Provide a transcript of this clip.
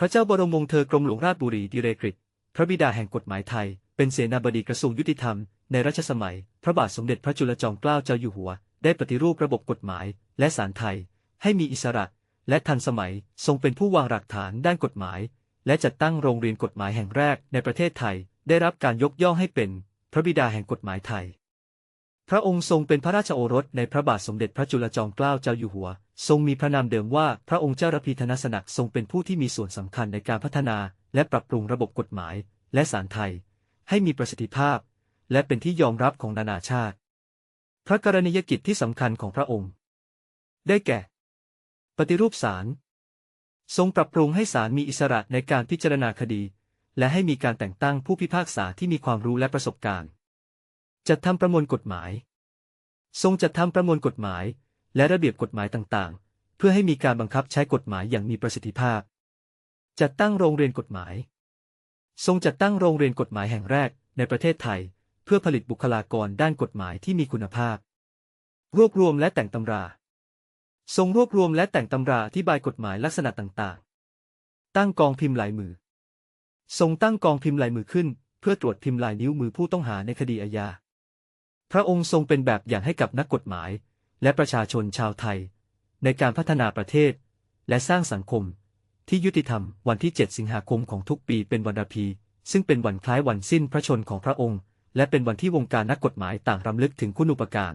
พระเจ้าบรมวงศ์เธอกรมหลวงราชบุรีดิเรกฤตพระบิดาแห่งกฎหมายไทย เป็นเสนาบดีกระทรวงยุติธรรม ในรัชสมัย พระบาทสมเด็จพระจุลจอมเกล้าเจ้าอยู่หัว ได้ปฏิรูประบบกฎหมาย และศาลไทย ให้มีอิสระ และทันสมัยทรงเป็นผู้วางหลักฐานด้านกฎหมาย และจัดตั้งโรงเรียนกฎหมายแห่งแรกในประเทศไทย ได้รับการยกย่องให้เป็น พระบิดาแห่งกฎหมายไทย พระองค์ทรงเป็นพระราชโอรสในพระบาทสมเด็จพระจุลจอมเกล้าเจ้าอยู่หัว ทรงมีพระนามเดิมว่าพระองค์เจ้ารพีธนสนักทรงเป็นผู้ที่มีส่วนสำคัญในการพัฒนา และปรับปรุงระบบกฎหมาย และศาลไทย ให้มีประสิทธิภาพ และเป็นที่ยอมรับของนานาชาติ พระกรณียกิจที่สำคัญของพระองค์ ได้แก่ ปฏิรูปศาลทรงปรับปรุงให้ศาลมีอิสระในการพิจารณาคดี และให้มีการแต่งตั้งผู้พิพากษาที่มีความรู้และประสบการณ์ จัดทำประมวลกฎหมาย ทรงจัดทำประมวลกฎหมาย และระเบียบกฎหมายต่างๆ เพื่อให้มีการบังคับใช้กฎหมายอย่างมีประสิทธิภาพ จัดตั้งโรงเรียนกฎหมาย ทรงจัดตั้งโรงเรียนกฎหมายแห่งแรกในประเทศไทย เพื่อผลิตบุคลากรด้านกฎหมายที่มีคุณภาพ รวบรวมและแต่งตำรา ทรงรวบรวมและแต่งตำราอธิบายกฎหมายลักษณะต่างๆ ตั้งกองพิมพ์ลายมือ ทรงตั้งกองพิมพ์ลายมือขึ้น เพื่อตรวจพิมพ์ลายนิ้วมือผู้ต้องหาในคดีอาญา พระองค์ทรงเป็นแบบอย่างให้กับนักกฎหมาย และประชาชนชาวไทย ในการพัฒนาประเทศ และสร้างสังคม ที่ยุติธรรมวันที่ 7 สิงหาคมของทุกปีเป็นวันอาภีซึ่งเป็นวันคล้ายวันสิ้นพระชนของพระองค์ และเป็นวันที่วงการนักกฎหมายต่างรำลึกถึงคุณูปการ